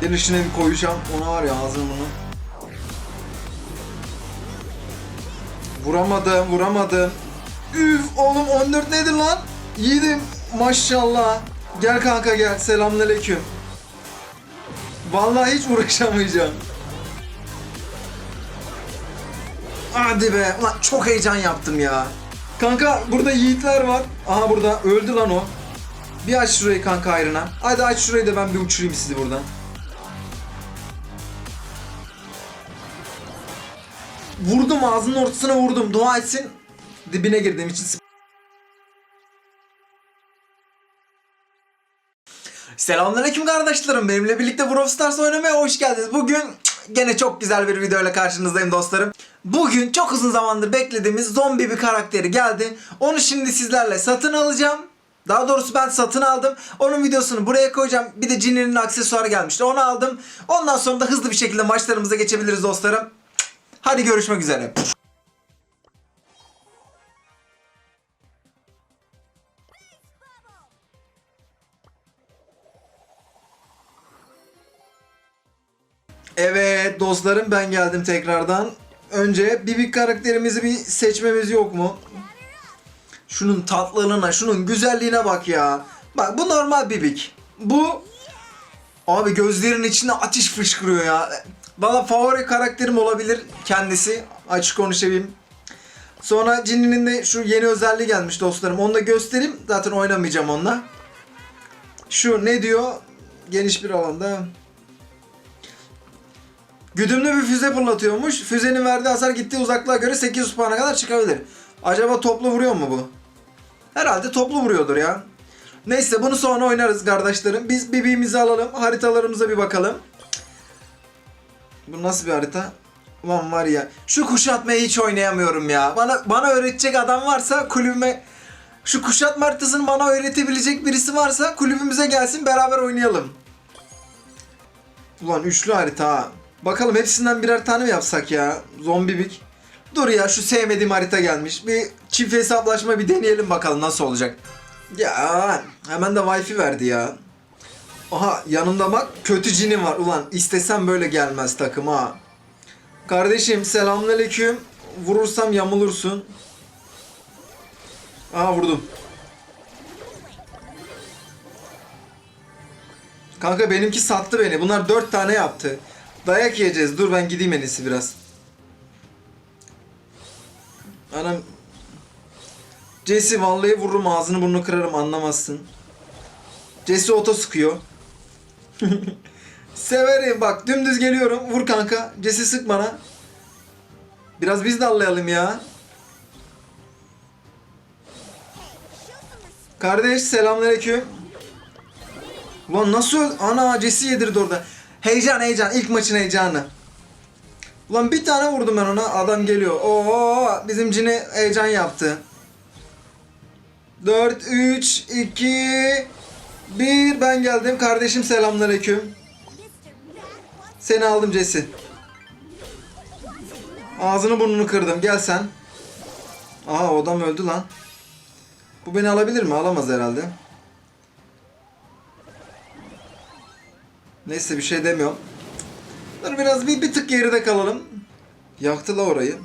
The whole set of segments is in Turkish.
Gelişine bir koyacağım. Ona var ya ağzını bunu. Vuramadım, vuramadım. Üf oğlum 14 nedir lan? Yiğidim maşallah. Gel kanka gel. Selamünaleyküm. Vallahi hiç uğraşamayacağım. Hadi be. Ulan çok heyecan yaptım ya. Kanka burada yiğitler var. Aha burada. Öldü lan o. Bir aç şurayı kanka ayrına. Hadi aç şurayı da ben bir uçurayım sizi buradan. Vurdum ağzının ortasına vurdum. Dua etsin. Dibine girdiğim için. Selamünaleyküm kardeşlerim. Benimle birlikte Brawl Stars oynamaya hoş geldiniz. Bugün gene çok güzel bir videoyla karşınızdayım dostlarım. Bugün çok uzun zamandır beklediğimiz zombi bir karakteri geldi. Onu şimdi sizlerle satın alacağım. Daha doğrusu ben satın aldım. Onun videosunu buraya koyacağım. Bir de Jin'in aksesuarı gelmişti. Onu aldım. Ondan sonra da hızlı bir şekilde maçlarımıza geçebiliriz dostlarım. Hadi görüşmek üzere. Evet dostlarım ben geldim tekrardan. Önce Bibik karakterimizi bir seçmemiz yok mu? Şunun tatlılığına, şunun güzelliğine bak ya. Bak bu normal Bibik. Bu abi gözlerin içine ateş fışkırıyor ya. Valla favori karakterim olabilir kendisi. Açık konuşayım. Sonra Jinny'nin de şu yeni özelliği gelmiş dostlarım. Onu da göstereyim. Zaten oynamayacağım onunla. Şu ne diyor? Geniş bir alanda. Güdümlü bir füze fırlatıyormuş. Füzenin verdiği hasar gittiği uzaklığa göre 800 puana kadar çıkabilir. Acaba toplu vuruyor mu bu? Herhalde toplu vuruyordur ya. Neyse bunu sonra oynarız kardeşlerim. Biz bibiğimizi alalım. Haritalarımıza bir bakalım. Bu nasıl bir harita? Ulan var ya. Şu kuşatmayı hiç oynayamıyorum ya. Bana bana öğretecek adam varsa kulübüme şu kuşatma haritasını bana öğretebilecek birisi varsa kulübümüze gelsin beraber oynayalım. Ulan üçlü harita ha. Bakalım hepsinden birer tane mi yapsak ya? Zombibik. Dur ya şu sevmediğim harita gelmiş. Bir çift hesaplaşma bir deneyelim bakalım nasıl olacak. Ya hemen de wifi verdi ya. Aha yanımda bak kötü cinim var. Ulan istesem böyle gelmez takım ha. Kardeşim selamünaleyküm. Vurursam yamulursun. Aha vurdum. Kanka benimki sattı beni. Bunlar dört tane yaptı. Dayak yiyeceğiz. Dur ben gideyim en iyisi biraz. Anam. Jesse vallahi vururum ağzını burnunu kırarım anlamazsın. Jesse oto sıkıyor. Severim bak dümdüz geliyorum. Vur kanka. Jesse sık bana. Biraz biz de allayalım ya. Kardeş selamünaleyküm. Ulan nasıl Ana Jesse yedirdi orada. Heyecan heyecan ilk maçın heyecanı. Ulan bir tane vurdum ben ona adam geliyor. Oo bizim cini heyecan yaptı. 4 3 2 1 ben geldim. Kardeşim selamünaleyküm. Seni aldım Jesse. Ağzını burnunu kırdım. Gel sen. Aa o adam öldü lan. Bu beni alabilir mi? Alamaz herhalde. Neyse bir şey demiyorum. Dur biraz bir, bir tık geride kalalım. Yaktı la orayı.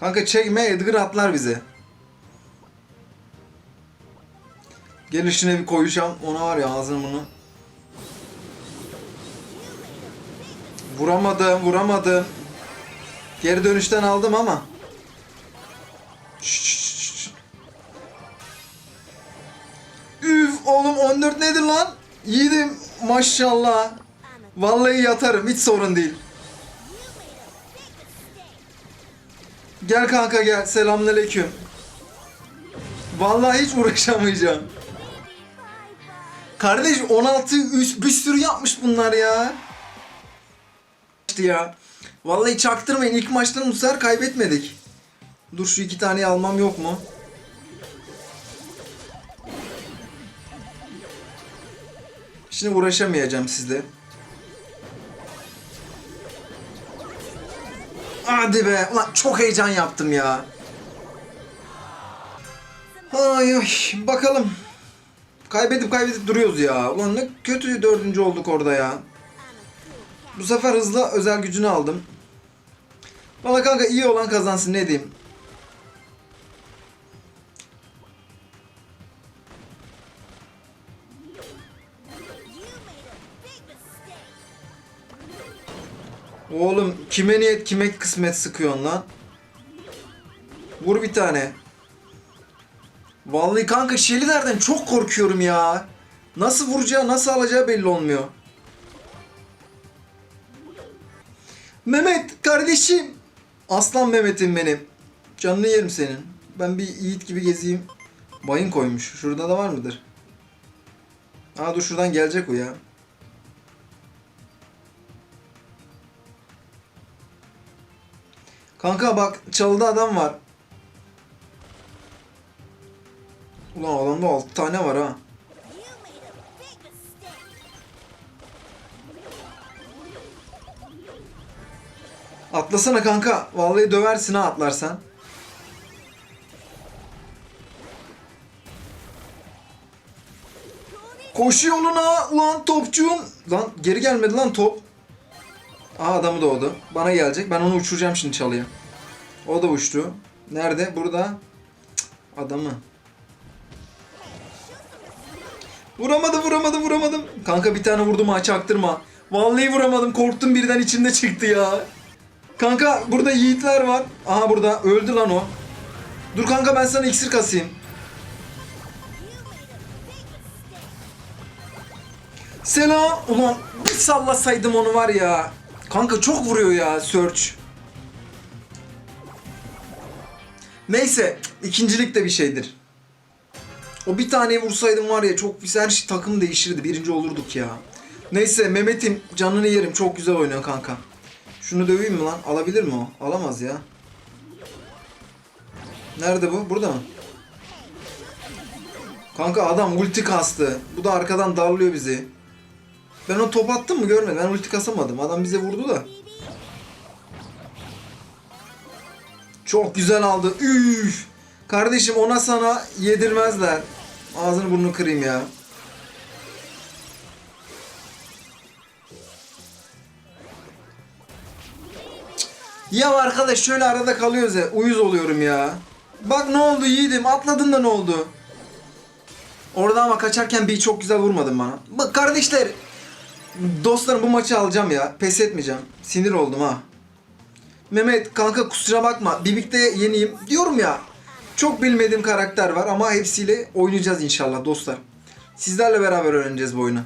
Kanka çekme Edgar atlar bize. Gel işine bir koyacağım. Ona var ya ağzını bunu. Vuramadım, vuramadım. Geri dönüşten aldım ama. Üf oğlum 14 nedir lan? Yiğidim maşallah. Vallahi yatarım hiç sorun değil. Gel kanka gel selamünaleyküm. Vallahi hiç uğraşamayacağım. Kardeş 16 üst bir sürü yapmış bunlar ya. İşte ya. Vallahi çaktırmayın ilk maçtan bu sefer kaybetmedik. Dur şu iki taneyi almam yok mu? Şimdi uğraşamayacağım sizle. Hadi be. Ulan çok heyecan yaptım ya. Ay ay bakalım. Kaybedip kaybedip duruyoruz ya. Ulan ne kötü dördüncü olduk orada ya. Bu sefer hızla özel gücünü aldım. Valla kanka iyi olan kazansın ne diyeyim. Oğlum kime niyet kime kısmet sıkıyorsun lan? Vur bir tane. Vallahi kanka Shelly'lerden çok korkuyorum ya. Nasıl vuracağı, nasıl alacağı belli olmuyor. Mehmet kardeşim. Aslan Mehmet'im benim. Canını yerim senin. Ben bir yiğit gibi gezeyim. Mayın koymuş. Şurada da var mıdır? Aa dur şuradan gelecek o ya. Kanka bak çalıda adam var. Ulan adamda 6 tane var ha. Atlasana kanka. Vallahi döversin ha atlarsan. Koşu yoluna ulan topçun. Lan geri gelmedi lan top. Aa adamı doğdu. Bana gelecek. Ben onu uçuracağım şimdi çalıya. O da uçtu. Nerede? Burada. Adamı. Vuramadım vuramadım vuramadım. Kanka bir tane vurdum ha çaktırma. Vallahi vuramadım korktum birden içinde çıktı ya. Kanka burada yiğitler var. Aha burada öldü lan o. Dur kanka ben sana iksir kasayım. Selam. Ulan bir sallasaydım onu var ya. Kanka çok vuruyor ya Search. Neyse ikincilik de bir şeydir. O bir taneyi vursaydım var ya çok güzel her şey takım değişirdi. Birinci olurduk ya. Neyse Mehmet'im canını yerim. Çok güzel oynuyor kanka. Şunu döveyim mi lan? Alabilir mi o? Alamaz ya. Nerede bu? Burada mı? Kanka adam ulti kastı. Bu da arkadan darlıyor bizi. Ben o top attım mı görmedim. Ben ulti kasamadım. Adam bize vurdu da. Çok güzel aldı. Üf. Kardeşim ona sana yedirmezler. Ağzını burnunu kırayım ya. Ya arkadaş şöyle arada kalıyoruz ya. Uyuz oluyorum ya. Bak ne oldu yiğidim. Atladın da ne oldu? Orada ama kaçarken bir çok güzel vurmadın bana. Bak kardeşler. Dostlarım bu maçı alacağım ya. Pes etmeyeceğim. Sinir oldum ha. Mehmet kanka kusura bakma. Bibik'te yeniyim. Diyorum ya. Çok bilmediğim karakter var ama hepsiyle oynayacağız inşallah dostlar. Sizlerle beraber öğreneceğiz bu oyunu.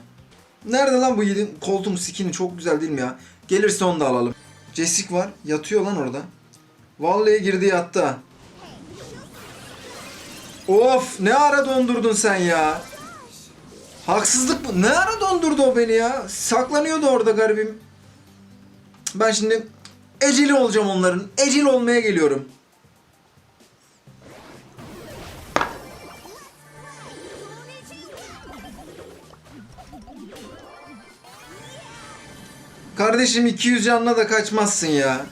Nerede lan bu yiğidin koltuğum skin'i çok güzel değil mi ya? Gelirse onu da alalım. Jessic var. Yatıyor lan orada. Vallahi girdi yattı. Of ne ara dondurdun sen ya. Haksızlık bu. Ne ara dondurdu o beni ya? Saklanıyordu orada garibim. Ben şimdi eceli olacağım onların. Ecel olmaya geliyorum. Kardeşim 200 canla da kaçmazsın ya.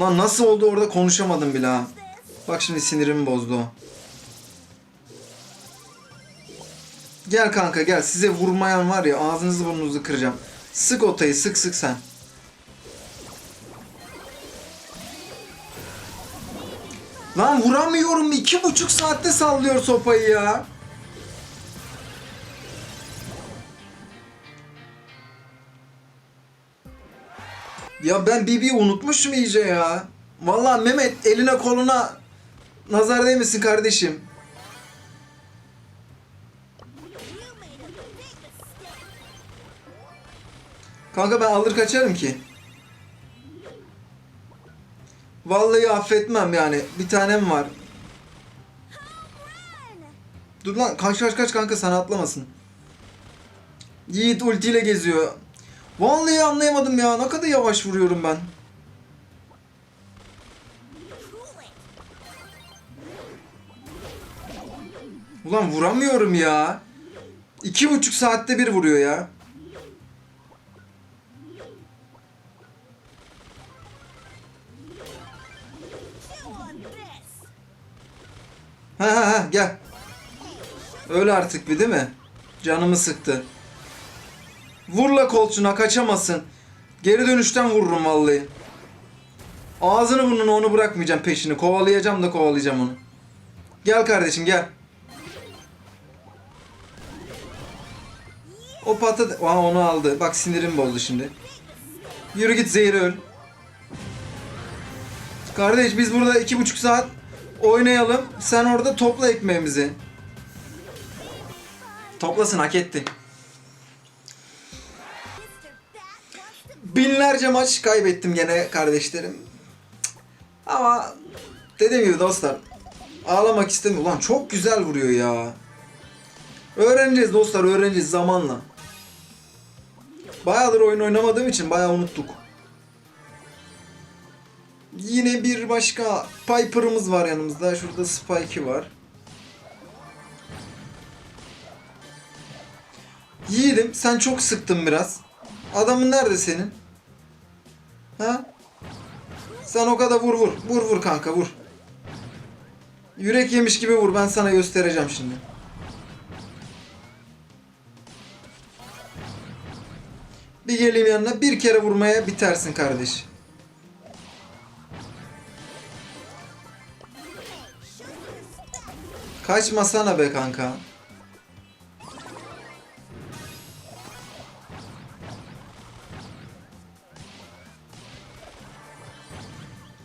Lan nasıl oldu orada konuşamadım bile ha. Bak şimdi sinirimi bozdu. Gel kanka gel. Size vurmayan var ya ağzınızı burnunuzu kıracağım. Sık otayı sık sık sen. Lan vuramıyorum. iki buçuk saatte sallıyor sopayı ya. Ya ben Bibi'yi unutmuşum iyice ya. Vallahi Mehmet eline koluna nazar değmesin kardeşim. Kanka ben alır kaçarım ki. Vallahi affetmem yani. Bir tanem var. Dur lan kaç kaç kaç kanka sana atlamasın. Yiğit ultiyle geziyor. Vallahi anlayamadım ya. Ne kadar yavaş vuruyorum ben. Ulan vuramıyorum ya. İki buçuk saatte bir vuruyor ya. Ha ha ha gel. Öyle artık bir değil mi? Canımı sıktı. Vurla kolçuna kaçamasın. Geri dönüşten vururum vallahi. Ağzını burnunu onu bırakmayacağım peşini. Kovalayacağım da kovalayacağım onu. Gel kardeşim gel. O patates... Aa onu aldı. Bak sinirim bozdu şimdi. Yürü git zehri öl. Kardeş biz burada iki buçuk saat oynayalım. Sen orada topla ekmeğimizi. Toplasın hak etti. Binlerce maç kaybettim gene kardeşlerim. Ama dediğim gibi dostlar ağlamak istemiyorum. Ulan çok güzel vuruyor ya. Öğreneceğiz dostlar öğreneceğiz zamanla. Bayağıdır oyun oynamadığım için bayağı unuttuk. Yine başka Piper'ımız var yanımızda. Şurada Spike'i var. Yiğidim sen çok sıktın biraz. Adamın nerede senin? Ha? Sen o kadar vur vur. Vur vur kanka vur. Yürek yemiş gibi vur. Ben sana göstereceğim şimdi. Bir geleyim yanına bir kere vurmaya bitersin kardeş. Kaçmasana be kanka.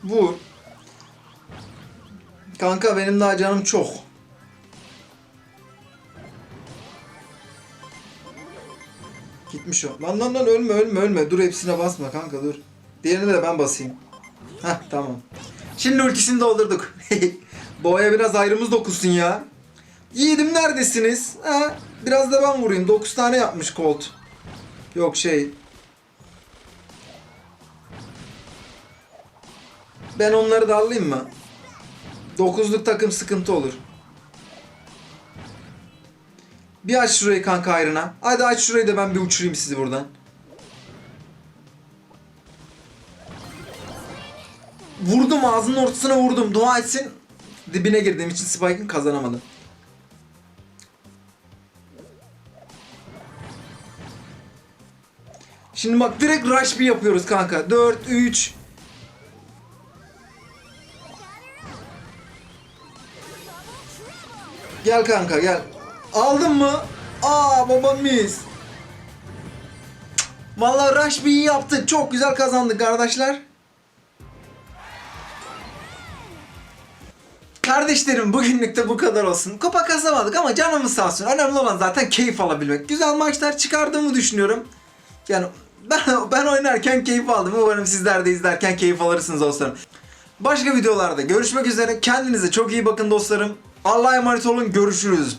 Vur. Kanka benim daha canım çok. Gitmiş o. Lan lan lan ölme ölme ölme. Dur hepsine basma kanka dur. Diğerini de ben basayım. Heh tamam. Şimdi ultisini doldurduk. Boğaya biraz ayrımız dokusun ya. Yiğidim neredesiniz? Ha? Biraz da ben vurayım. 9 tane yapmış Colt. Yok şey. Ben onları da alayım mı? 9'luk takım sıkıntı olur. Bir aç şurayı kanka ayrına. Hadi aç şurayı da ben bir uçurayım sizi buradan. Vurdum ağzının ortasına vurdum. Dua etsin. Dibine girdiğim için Spike'ın kazanamadım. Şimdi bak direkt rush bir yapıyoruz kanka. 4, 3. Gel kanka gel. Aldın mı? Aa babam mis. Vallahi rush bir yaptık. Çok güzel kazandık kardeşler. Kardeşlerim bugünlük de bu kadar olsun. Kupa kazanamadık ama canımız sağ olsun. Önemli olan zaten keyif alabilmek. Güzel maçlar çıkardığımı düşünüyorum. Yani ben, ben oynarken keyif aldım. Umarım sizler de izlerken keyif alırsınız dostlarım. Başka videolarda görüşmek üzere. Kendinize çok iyi bakın dostlarım. Allah'a emanet olun. Görüşürüz.